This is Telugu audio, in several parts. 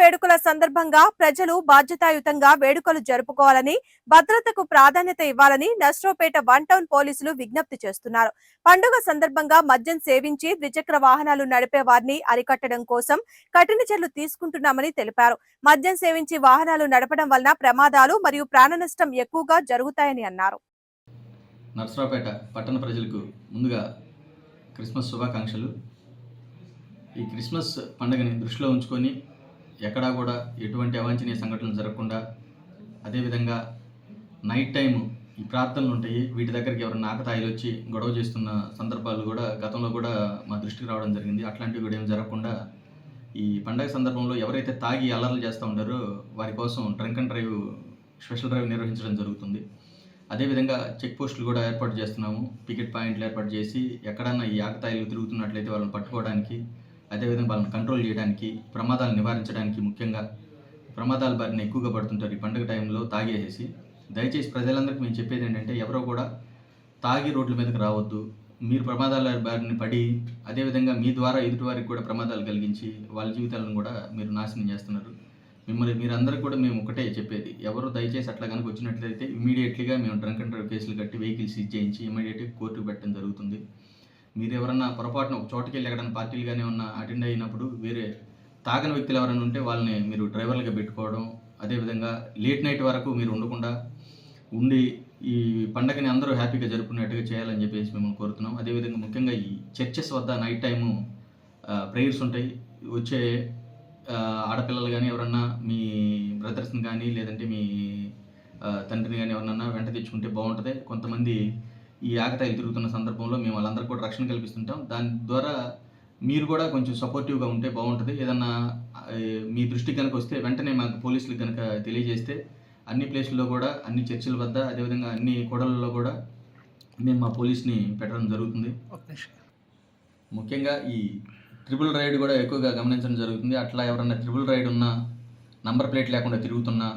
వేడుకల సందర్భంగా ప్రజలు బాధ్యతాయుతంగా వేడుకలు జరుపుకోవాలని భద్రతకు ప్రాధాన్యత ఇవ్వాలని నస్ట్రోపేట వన్ టౌన్ పోలీసులు విజ్ఞప్తి చేస్తున్నారు. పండుగ సందర్భంగా మద్యం సేవించి ద్విచక్ర వాహనాలు నడిపే వారిని అరికట్టడం కోసం కఠిన చర్యలు తీసుకుంటున్నామని తెలిపారు. మద్యం సేవించి వాహనాలు నడపడం వలన ప్రమాదాలు మరియు ప్రాణ నష్టం ఎక్కువగా జరుగుతాయని అన్నారు. నర్సరావుపేట పట్టణ ప్రజలకు ముందుగా క్రిస్మస్ శుభాకాంక్షలు. ఈ క్రిస్మస్ పండుగని దృష్టిలో ఉంచుకొని ఎక్కడా కూడా ఎటువంటి అవాంఛనీయ సంఘటనలు జరగకుండా అదేవిధంగా నైట్ టైం ఈ ప్రార్థనలు ఉంటాయి. వీటి దగ్గరికి ఎవరైనా ఆకతాయిలు వచ్చి గొడవ చేస్తున్న సందర్భాలు కూడా గతంలో కూడా మా దృష్టికి రావడం జరిగింది. అట్లాంటివి కూడా ఏం జరగకుండా ఈ పండగ సందర్భంలో ఎవరైతే తాగి అల్లర్లు చేస్తూ ఉంటారో వారి కోసం drunk and drive special drive నిర్వహించడం జరుగుతుంది. అదేవిధంగా చెక్ పోస్టులు కూడా ఏర్పాటు చేస్తున్నాము. పికెట్ పాయింట్లు ఏర్పాటు చేసి ఎక్కడన్నా ఈ ఆకతాయిలు తిరుగుతున్నట్లయితే వాళ్ళని పట్టుకోవడానికి అదేవిధంగా వాళ్ళని కంట్రోల్ చేయడానికి ప్రమాదాలు నివారించడానికి ముఖ్యంగా ప్రమాదాల బారిన ఎక్కువగా పడుతుంటారు ఈ పండుగ టైంలో తాగేసేసి. దయచేసి ప్రజలందరికీ మేము చెప్పేది ఏంటంటే ఎవరో కూడా తాగి రోడ్ల మీదకి రావద్దు. మీరు ప్రమాదాల బారిన పడి అదేవిధంగా మీ ద్వారా ఎదుటి వారికి కూడా ప్రమాదాలు కలిగించి వాళ్ళ జీవితాలను కూడా మీరు నాశనం చేస్తున్నారు. మిమ్మల్ని మీరందరూ కూడా మేము ఒకటే చెప్పేది. ఎవరు దయచేసి అట్లా కనుక వచ్చినట్లయితే ఇమీడియట్లీగా మేము డ్రంక్ అండ్ డ్రైవ్ కేసులు కట్టి వెహికల్ సీజ్ చేయించి ఇమీడియట్గా కోర్టుకు పెట్టడం జరుగుతుంది. మీరు ఎవరన్నా పొరపాటున ఒక చోటుకి వెళ్ళి ఎక్కడైనా పార్టీలు కానీ ఏమన్నా అటెండ్ అయినప్పుడు వేరే తాగని వ్యక్తులు ఎవరైనా ఉంటే వాళ్ళని మీరు డ్రైవర్లుగా పెట్టుకోవడం అదేవిధంగా లేట్ నైట్ వరకు మీరు ఉండకుండా ఉండి ఈ పండగని అందరూ హ్యాపీగా జరుపుకునేట్టుగా చేయాలని చెప్పేసి మిమ్మల్ని కోరుతున్నాం. అదేవిధంగా ముఖ్యంగా ఈ చర్చెస్ వద్ద నైట్ టైము ప్రేయర్స్ ఉంటాయి. వచ్చే ఆడపిల్లలు కానీ ఎవరన్నా మీ బ్రదర్స్ని కానీ లేదంటే మీ తండ్రిని కానీ ఎవరన్నా వెంట తెచ్చుకుంటే బాగుంటుంది. కొంతమంది ఈ ఆకతాయి తిరుగుతున్న సందర్భంలో మేము రక్షణ కల్పిస్తుంటాం. దాని ద్వారా మీరు కూడా కొంచెం సపోర్టివ్గా ఉంటే బాగుంటుంది. ఏదన్నా మీ దృష్టికి కనుక వస్తే వెంటనే మాకు పోలీసులకు కనుక తెలియజేస్తే అన్ని ప్లేస్లలో కూడా అన్ని చర్చిల వద్ద అదేవిధంగా అన్ని కూడలలో కూడా మేము మా పోలీస్ని పెట్టడం జరుగుతుంది. ముఖ్యంగా ఈ ట్రిపుల్ రైడ్ కూడా ఎక్కువగా గమనించడం జరుగుతుంది. అట్లా ఎవరన్నా ట్రిపుల్ రైడ్ ఉన్నా నంబర్ ప్లేట్ లేకుండా తిరుగుతున్నా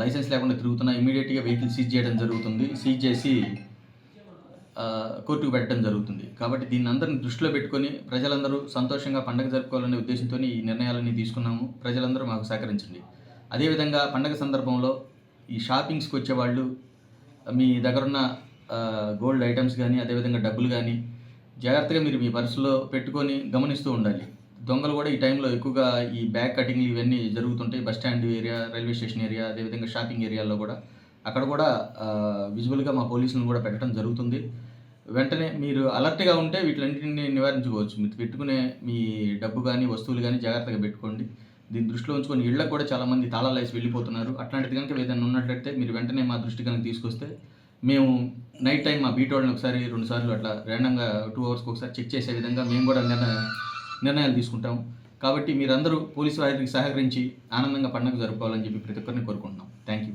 లైసెన్స్ లేకుండా తిరుగుతున్నా ఇమీడియట్గా వెహికల్ సీజ్ చేయడం జరుగుతుంది. సీజ్ చేసి కోర్టుకు పెట్టడం జరుగుతుంది. కాబట్టి దీన్ని అందరిని దృష్టిలో పెట్టుకొని ప్రజలందరూ సంతోషంగా పండగ జరుపుకోవాలనే ఉద్దేశంతో ఈ నిర్ణయాలని తీసుకున్నాము. ప్రజలందరూ మాకు సహకరించండి. అదేవిధంగా పండగ సందర్భంలో ఈ షాపింగ్స్కి వచ్చేవాళ్ళు మీ దగ్గరున్న గోల్డ్ ఐటమ్స్ కానీ అదేవిధంగా డబ్బులు కానీ జాగ్రత్తగా మీరు మీ పర్సులో పెట్టుకొని గమనిస్తూ ఉండాలి. దొంగలు కూడా ఈ టైంలో ఎక్కువగా ఈ బ్యాగ్ కటింగ్లు ఇవన్నీ జరుగుతుంటాయి. Bus stand area railway station area అదేవిధంగా షాపింగ్ ఏరియాలో కూడా. అక్కడ కూడా విజువల్గా మా పోలీసులను కూడా పెట్టడం జరుగుతుంది. వెంటనే మీరు అలర్ట్గా ఉంటే వీటిలన్నింటిని నివారించుకోవచ్చు. మీరు పెట్టుకునే మీ డబ్బు కానీ వస్తువులు కానీ జాగ్రత్తగా పెట్టుకోండి. దీన్ని దృష్టిలో ఉంచుకొని ఇళ్ళకు కూడా చాలామంది తాళాలు వేసి వెళ్ళిపోతున్నారు. అట్లాంటిది కనుక ఏదైనా ఉన్నట్లయితే మీరు వెంటనే మా దృష్టి కనుక తీసుకొస్తే మేము నైట్ టైం మా బీట్ వాళ్ళని ఒకసారి రెండు సార్లు అట్లా ర్యాండంగా టూ అవర్స్కి ఒకసారి చెక్ చేసే విధంగా మేము కూడా నిర్ణయ నిర్ణయాలు తీసుకుంటాం. కాబట్టి మీరందరూ పోలీసు వారికి సహకరించి ఆనందంగా పండుగ జరుపుకోవాలని చెప్పి ప్రతి ఒక్కరిని కోరుకుంటున్నాం. Thank you